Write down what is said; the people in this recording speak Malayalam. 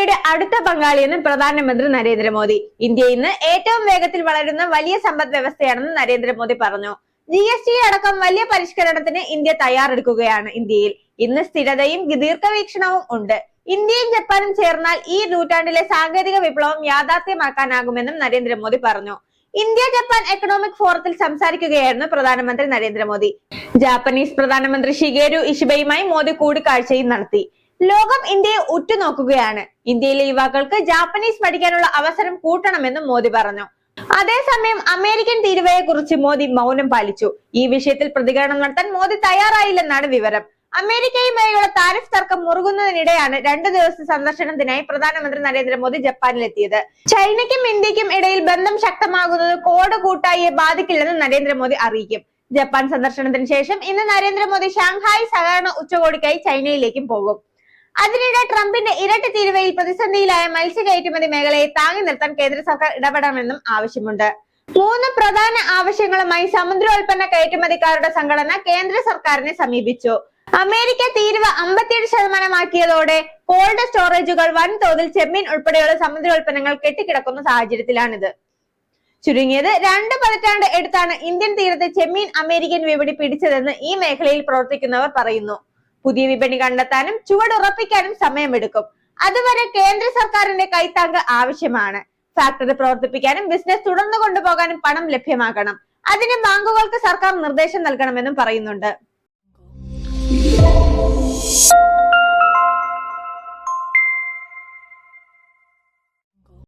ഇന്ത്യയുടെ അടുത്ത പങ്കാളിയെന്ന് പ്രധാനമന്ത്രി നരേന്ദ്രമോദി. ഇന്ത്യ ഇന്ന് ഏറ്റവും വേഗത്തിൽ വളരുന്ന വലിയ സമ്പദ് വ്യവസ്ഥയാണെന്ന് നരേന്ദ്രമോദി പറഞ്ഞു. ജി എസ് ടി അടക്കം വലിയ പരിഷ്കരണത്തിന് ഇന്ത്യ തയ്യാറെടുക്കുകയാണ് ഇന്ത്യയിൽ. ഇന്ന് സ്ഥിരതയും ദീർഘവീക്ഷണവും ഉണ്ട്. ഇന്ത്യയും ജപ്പാനും ചേർന്നാൽ ഈ നൂറ്റാണ്ടിലെ സാങ്കേതിക വിപ്ലവം യാഥാർത്ഥ്യമാക്കാനാകുമെന്നും നരേന്ദ്രമോദി പറഞ്ഞു. ഇന്ത്യ ജപ്പാൻ എക്കണോമിക് ഫോറത്തിൽ സംസാരിക്കുകയായിരുന്നു പ്രധാനമന്ത്രി നരേന്ദ്രമോദി. ജാപ്പനീസ് പ്രധാനമന്ത്രി ഷിഗേരു ഇഷിബയുമായി മോദി കൂടിക്കാഴ്ചയും നടത്തി. ലോകം ഇന്ത്യയെ ഉറ്റുനോക്കുകയാണ്. ഇന്ത്യയിലെ യുവാക്കൾക്ക് ജാപ്പനീസ് പഠിക്കാനുള്ള അവസരം കൂട്ടണമെന്നും മോദി പറഞ്ഞു. അതേസമയം അമേരിക്കൻ തീരുവയെ കുറിച്ച് മോദി മൗനം പാലിച്ചു. ഈ വിഷയത്തിൽ പ്രതികരണം നടത്താൻ മോദി തയ്യാറായില്ലെന്നാണ് വിവരം. അമേരിക്കയുമായുള്ള താരിഫ് തർക്കം മുറുകുന്നതിനിടെയാണ് രണ്ടു ദിവസത്തെ സന്ദർശനത്തിനായി പ്രധാനമന്ത്രി നരേന്ദ്രമോദി ജപ്പാനിലെത്തിയത്. ചൈനയ്ക്കും ഇന്ത്യക്കും ഇടയിൽ ബന്ധം ശക്തമാകുന്നത് കോട് കൂട്ടായിയെ ബാധിക്കില്ലെന്ന് നരേന്ദ്രമോദി അറിയിക്കും. ജപ്പാൻ സന്ദർശനത്തിന് ശേഷം ഇന്ന് നരേന്ദ്രമോദി ഷാങ്ഹായ് സഹകരണ ഉച്ചകോടിക്കായി ചൈനയിലേക്കും പോകും. അതിനിടെ ട്രംപിന്റെ ഇരട്ട തീരുവയിൽ പ്രതിസന്ധിയിലായ മത്സ്യ കയറ്റുമതി മേഖലയെ താങ്ങി നിർത്താൻ കേന്ദ്ര സർക്കാർ ഇടപെടണമെന്നും ആവശ്യമുണ്ട്. മൂന്ന് പ്രധാന ആവശ്യങ്ങളുമായി സമുദ്രോൽപ്പന്ന കയറ്റുമതിക്കാരുടെ സംഘടന കേന്ദ്ര സർക്കാരിനെ സമീപിച്ചു. അമേരിക്ക തീരുവ അമ്പത്തിയേഴ് ശതമാനമാക്കിയതോടെ കോൾഡ് സ്റ്റോറേജുകൾ വൻതോതിൽ ചെമ്മീൻ ഉൾപ്പെടെയുള്ള സമുദ്രോൽപ്പന്നങ്ങൾ കെട്ടിക്കിടക്കുന്ന സാഹചര്യത്തിലാണിത്. ചുരുങ്ങിയത് രണ്ട് പതിറ്റാണ്ട് എടുത്താണ് ഇന്ത്യൻ തീരത്തെ ചെമ്മീൻ അമേരിക്കൻ വിപണി പിടിച്ചതെന്ന് ഈ മേഖലയിൽ പ്രവർത്തിക്കുന്നവർ പറയുന്നു. പുതിയ വിപണി കണ്ടെത്താനും ചുവടുറപ്പിക്കാനും സമയമെടുക്കും. അതുവരെ കേന്ദ്ര സർക്കാരിന്റെ കൈത്താങ്ക് ആവശ്യമാണ്. ഫാക്ടറി പ്രവർത്തിപ്പിക്കാനും ബിസിനസ് തുടർന്നു കൊണ്ടുപോകാനും പണം ലഭ്യമാക്കണം അതിന് ബാങ്കുകൾക്ക് സർക്കാർ നിർദ്ദേശം നൽകണമെന്നും പറയുന്നുണ്ട്.